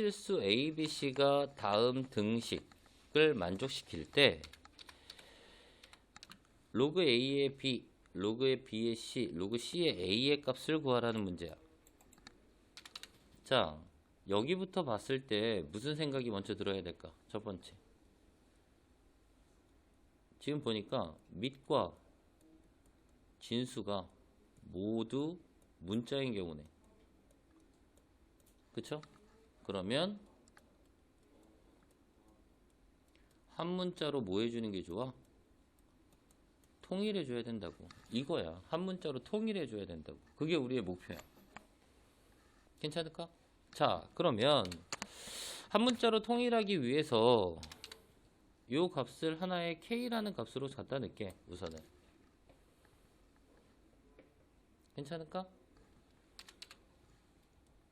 실수 A, B, C가 다음 등식을 만족시킬 때 로그 A의 B, 로그의 B의 C, 로그 C의 A의 값을 구하라는 문제야. 자, 여기부터 봤을 때 무슨 생각이 먼저 들어야 될까? 첫 번째. 지금 보니까 밑과 진수가 모두 문자인 경우네. 그쵸? 그러면 한 문자로 뭐 해주는 게 좋아? 통일해 줘야 된다고. 이거야. 한 문자로 통일해 줘야 된다고. 그게 우리의 목표야. 괜찮을까? 자, 그러면 한 문자로 통일하기 위해서 요 값을 하나의 k라는 값으로 갖다 넣게 우선은 괜찮을까?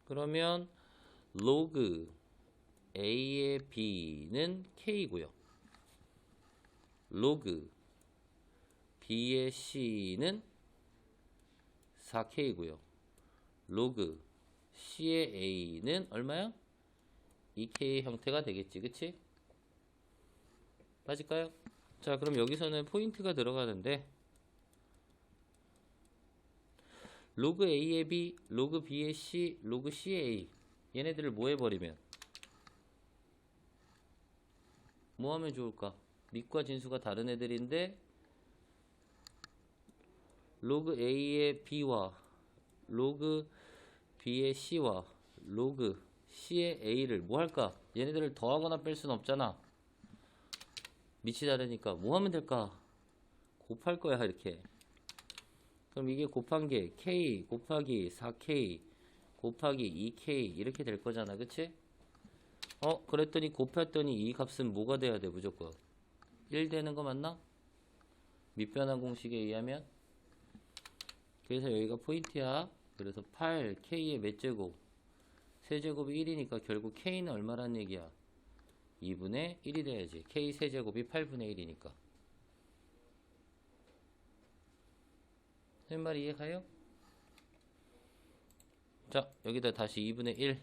그러면 로그 a의 b는 k고요. 로그 b의 c는 4k고요. 로그 c의 a는 얼마야? 2k 형태가 되겠지, 그치? 맞을까요? 자, 그럼 여기서는 포인트가 들어가는데 로그 a의 b, 로그 b의 c, 로그 c의 a 얘네들을 뭐 해버리면 뭐 하면 좋을까? 밑과 진수가 다른 애들인데 로그 a의 b와 로그 b의 c와 로그 c의 a를 뭐 할까? 얘네들을 더하거나 뺄 수는 없잖아. 밑이 다르니까 뭐 하면 될까? 곱할 거야 이렇게. 그럼 이게 곱한 게 k 곱하기 4k 곱하기 2k 이렇게 될 거잖아, 그치? 어, 그랬더니 곱했더니 이 값은 뭐가 돼야 돼, 무조건? 1 되는 거 맞나? 밑변환 공식에 의하면? 그래서 여기가 포인트야. 그래서 8k의 몇 제곱? 세제곱이 1이니까 결국 k는 얼마란 얘기야? 2분의 1이 돼야지. k 세제곱이 8분의 1이니까. 할 말이 이해가요? 자, 여기다 다시 2분의 1.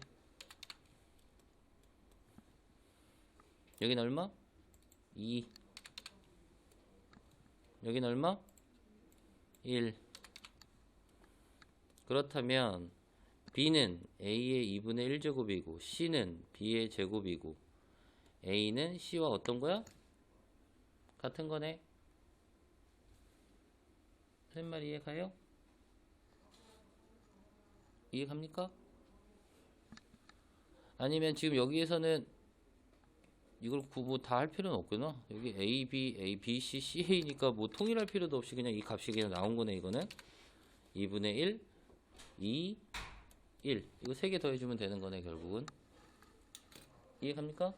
여긴 얼마? 2. 여긴 얼마? 1. 그렇다면 b는 a의 2분의 1제곱이고 c는 b의 제곱이고 a는 c와 어떤 거야? 같은 거네. 할 말이 이해가요? 이해갑니까? 아니면 지금 여기에서는 이걸 구분 다 할 필요는 없구나. 여기 A, B, A, B, C, C, A니까 뭐 통일할 필요도 없이 그냥 이 값이 그냥 나온 거네, 이거는. 2분의 1, 2, 1. 이거 세개 더해주면 되는 거네, 결국은. 이해갑니까?